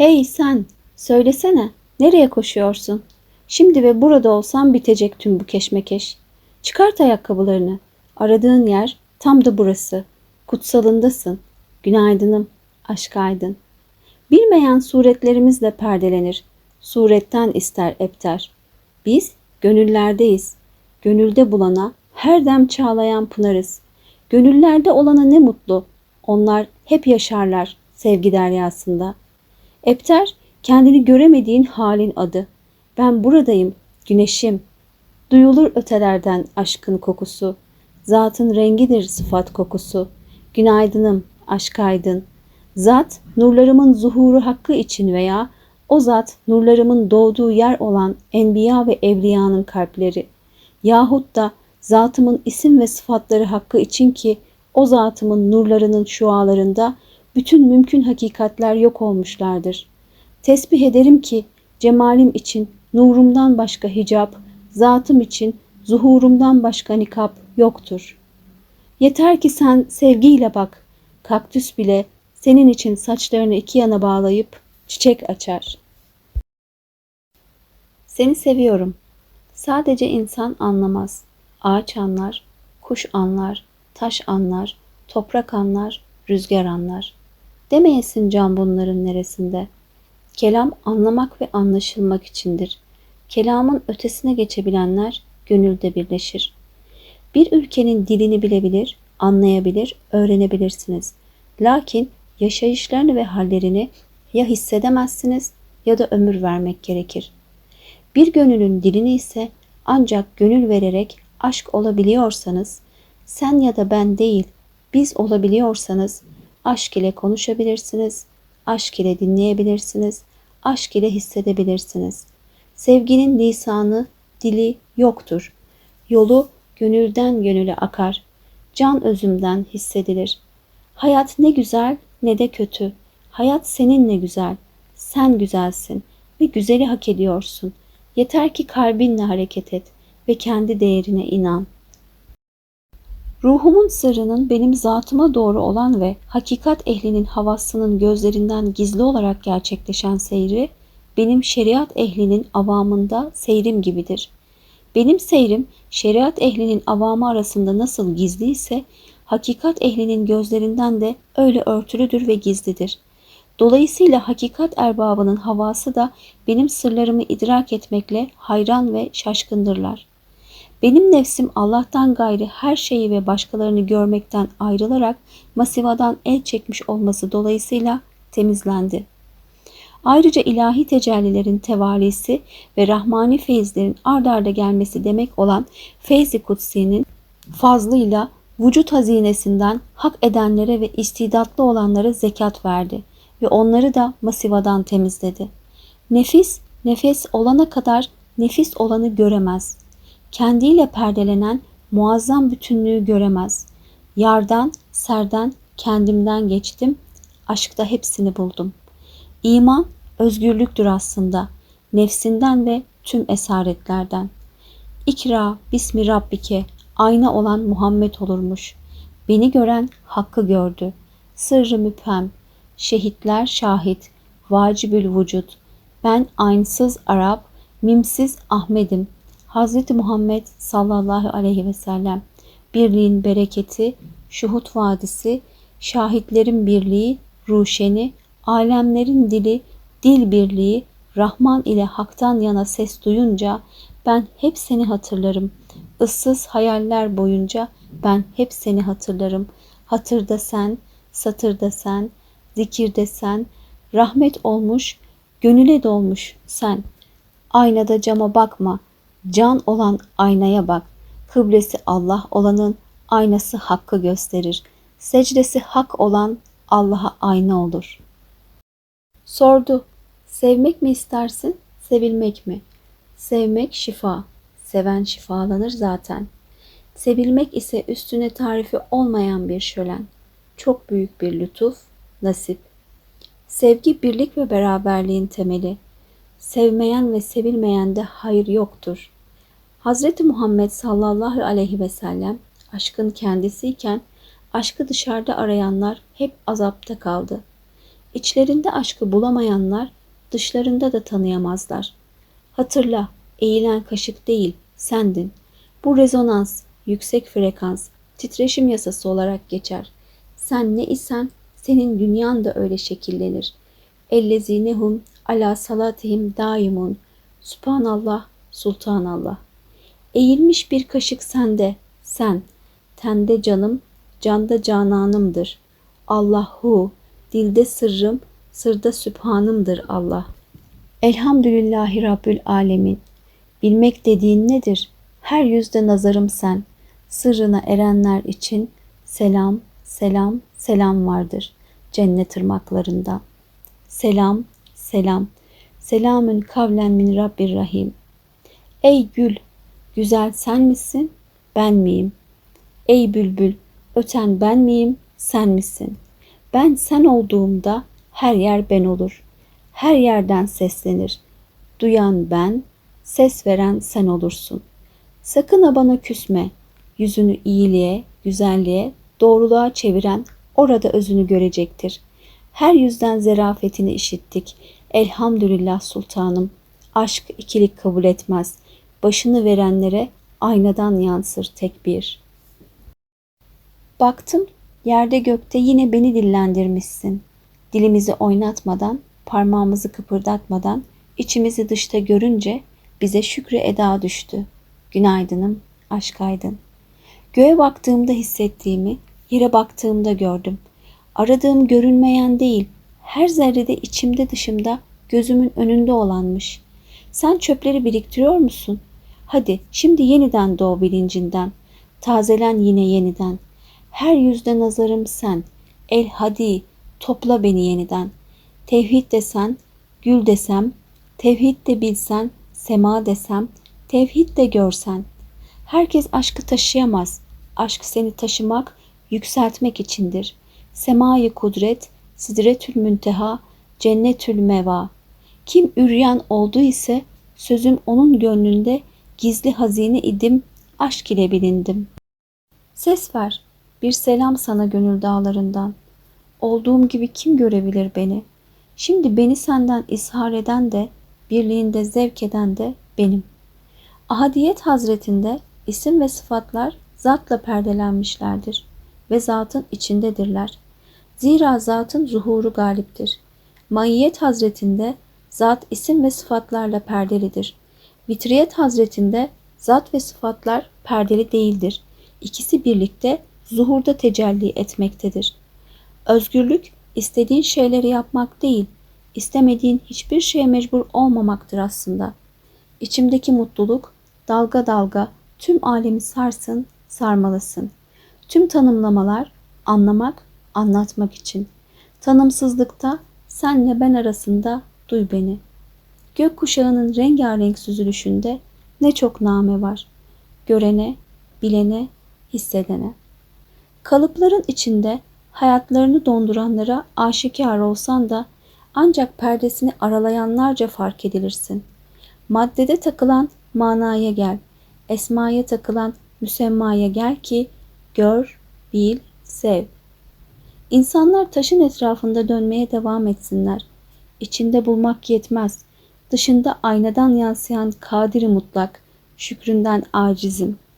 Hey sen, söylesene, nereye koşuyorsun? Şimdi ve burada olsam bitecek tüm bu keşmekeş. Çıkart ayakkabılarını. Aradığın yer tam da burası. Kutsalındasın. Günaydınım, aşk aydın. Bilmeyen suretlerimizle perdelenir. Suretten ister epter. Biz gönüllerdeyiz. Gönülde bulana her dem çağlayan pınarız. Gönüllerde olana ne mutlu. Onlar hep yaşarlar sevgi deryasında. Epter kendini göremediğin halin adı. Ben buradayım, güneşim. Duyulur ötelerden aşkın kokusu. Zatın rengidir sıfat kokusu. Günaydınım, aşk aydın. Zat nurlarımın zuhuru hakkı için veya o zat nurlarımın doğduğu yer olan enbiya ve evliyanın kalpleri. Yahut da zatımın isim ve sıfatları hakkı için ki o zatımın nurlarının şualarında bütün mümkün hakikatler yok olmuşlardır. Tesbih ederim ki cemalim için nurumdan başka hicap, zatım için zuhurumdan başka nikap yoktur. Yeter ki sen sevgiyle bak, kaktüs bile senin için saçlarını iki yana bağlayıp çiçek açar. Seni seviyorum. Sadece insan anlamaz. Ağaç anlar, kuş anlar, taş anlar, toprak anlar, rüzgar anlar. Demeyesin can bunların neresinde. Kelam anlamak ve anlaşılmak içindir. Kelamın ötesine geçebilenler gönülde birleşir. Bir ülkenin dilini bilebilir, anlayabilir, öğrenebilirsiniz. Lakin yaşayışlarını ve hallerini ya hissedemezsiniz ya da ömür vermek gerekir. Bir gönülün dilini ise ancak gönül vererek aşk olabiliyorsanız, sen ya da ben değil, biz olabiliyorsanız aşk ile konuşabilirsiniz, aşk ile dinleyebilirsiniz, aşk ile hissedebilirsiniz. Sevginin lisanı, dili yoktur. Yolu gönülden gönüle akar. Can özümden hissedilir. Hayat ne güzel ne de kötü. Hayat seninle güzel. Sen güzelsin ve güzeli hak ediyorsun. Yeter ki kalbinle hareket et ve kendi değerine inan. Ruhumun sırrının benim zatıma doğru olan ve hakikat ehlinin havasının gözlerinden gizli olarak gerçekleşen seyri, benim şeriat ehlinin avamında seyrim gibidir. Benim seyrim şeriat ehlinin avamı arasında nasıl gizli ise, hakikat ehlinin gözlerinden de öyle örtülüdür ve gizlidir. Dolayısıyla hakikat erbabının havası da benim sırlarımı idrak etmekle hayran ve şaşkındırlar. Benim nefsim Allah'tan gayri her şeyi ve başkalarını görmekten ayrılarak masivadan el çekmiş olması dolayısıyla temizlendi. Ayrıca ilahi tecellilerin tevalisi ve rahmani feyizlerin ard arda gelmesi demek olan feyzi kutsi'nin fazlıyla vücut hazinesinden hak edenlere ve istidatlı olanlara zekat verdi ve onları da masivadan temizledi. Nefis, nefes olana kadar nefis olanı göremez. Kendiyle perdelenen muazzam bütünlüğü göremez. Yardan, serden, kendimden geçtim, aşkta hepsini buldum. İman özgürlüktür aslında, nefsinden ve tüm esaretlerden. İkra bismi Rabbike, ayna olan Muhammed olurmuş. Beni gören hakkı gördü. Sırrı müphem, şehitler şahit, vacibül vücut. Ben aynsız Arap, mimsiz Ahmet'im. Hazreti Muhammed sallallahu aleyhi ve sellem birliğin bereketi, şuhut vadisi, şahitlerin birliği, ruşeni, alemlerin dili, dil birliği, Rahman ile haktan yana ses duyunca ben hep seni hatırlarım. Issız hayaller boyunca ben hep seni hatırlarım. Hatırda sen, satırda sen, zikirde sen, rahmet olmuş, gönüle dolmuş sen. Aynada cama bakma, can olan aynaya bak. Kıblesi Allah olanın aynası hakkı gösterir. Secdesi hak olan Allah'a ayna olur. Sordu, sevmek mi istersin, sevilmek mi? Sevmek şifa, seven şifalanır zaten. Sevilmek ise üstüne tarifi olmayan bir şölen. Çok büyük bir lütuf, nasip. Sevgi birlik ve beraberliğin temeli. Sevmeyen ve sevilmeyen de hayır yoktur. Hazreti Muhammed sallallahu aleyhi ve sellem aşkın kendisiyken aşkı dışarıda arayanlar hep azapta kaldı. İçlerinde aşkı bulamayanlar dışlarında da tanıyamazlar. Hatırla, eğilen kaşık değil, sendin. Bu rezonans, yüksek frekans, titreşim yasası olarak geçer. Sen ne isen senin dünyan da öyle şekillenir. Ellezinehum ala salatihim daimun. Subhanallah, Sultanallah. Eğilmiş bir kaşık sende, sen. Tende canım, canda cananımdır. Allahu, dilde sırrım, sırda sübhanımdır Allah. Elhamdülillahi Rabbül Alemin. Bilmek dediğin nedir? Her yüzde nazarım sen. Sırrına erenler için selam, selam, selam vardır cennet ırmaklarında. Selam, selam. Selamün kavlen min Rabbir Rahim. Ey gül, güzel sen misin, ben miyim? Ey bülbül, öten ben miyim, sen misin? Ben sen olduğumda her yer ben olur. Her yerden seslenir. Duyan ben, ses veren sen olursun. Sakın ha bana küsme. Yüzünü iyiliğe, güzelliğe, doğruluğa çeviren orada özünü görecektir. Her yüzden zerafetini işittik. Elhamdülillah sultanım. Aşk ikilik kabul etmez. Başını verenlere aynadan yansır tek bir. Baktım yerde gökte yine beni dillendirmişsin. Dilimizi oynatmadan, parmağımızı kıpırdatmadan, içimizi dışta görünce bize şükrü eda düştü. Günaydınım, aşk aydın. Göğe baktığımda hissettiğimi, yere baktığımda gördüm. Aradığım görünmeyen değil, her zerrede içimde dışımda, gözümün önünde olanmış. Sen çöpleri biriktiriyor musun? Hadi şimdi yeniden doğ bilincinden. Tazelen yine yeniden. Her yüzde nazarım sen. El hadi topla beni yeniden. Tevhid desen, gül desem, tevhid de bilsen, sema desem, tevhid de görsen. Herkes aşkı taşıyamaz. Aşk seni taşımak, yükseltmek içindir. Semayı kudret, sidretül münteha, cennetül meva. Kim üryan oldu ise sözüm onun gönlünde gizli hazine idim, aşk ile bilindim. Ses ver, bir selam sana gönül dağlarından. Olduğum gibi kim görebilir beni? Şimdi beni senden ishar eden de, birliğinde zevk eden de benim. Ahadiyet hazretinde isim ve sıfatlar zatla perdelenmişlerdir ve zatın içindedirler. Zira zatın zuhuru galiptir. Maiyet hazretinde zat isim ve sıfatlarla perdelidir. Vitriyet hazretinde zat ve sıfatlar perdeli değildir. İkisi birlikte zuhurda tecelli etmektedir. Özgürlük istediğin şeyleri yapmak değil, istemediğin hiçbir şeye mecbur olmamaktır aslında. İçimdeki mutluluk dalga dalga tüm alemi sarsın, sarmalısın. Tüm tanımlamalar anlamak, anlatmak için. Tanımsızlıkta senle ben arasında duy beni. Gökkuşağının rengarenk süzülüşünde ne çok name var. Görene, bilene, hissedene. Kalıpların içinde hayatlarını donduranlara aşikar olsan da ancak perdesini aralayanlarca fark edilirsin. Maddede takılan manaya gel, esmaya takılan müsemmaya gel ki gör, bil, sev. İnsanlar taşın etrafında dönmeye devam etsinler. İçinde bulmak yetmez. Dışında aynadan yansıyan kadiri mutlak, şükründen acizim.''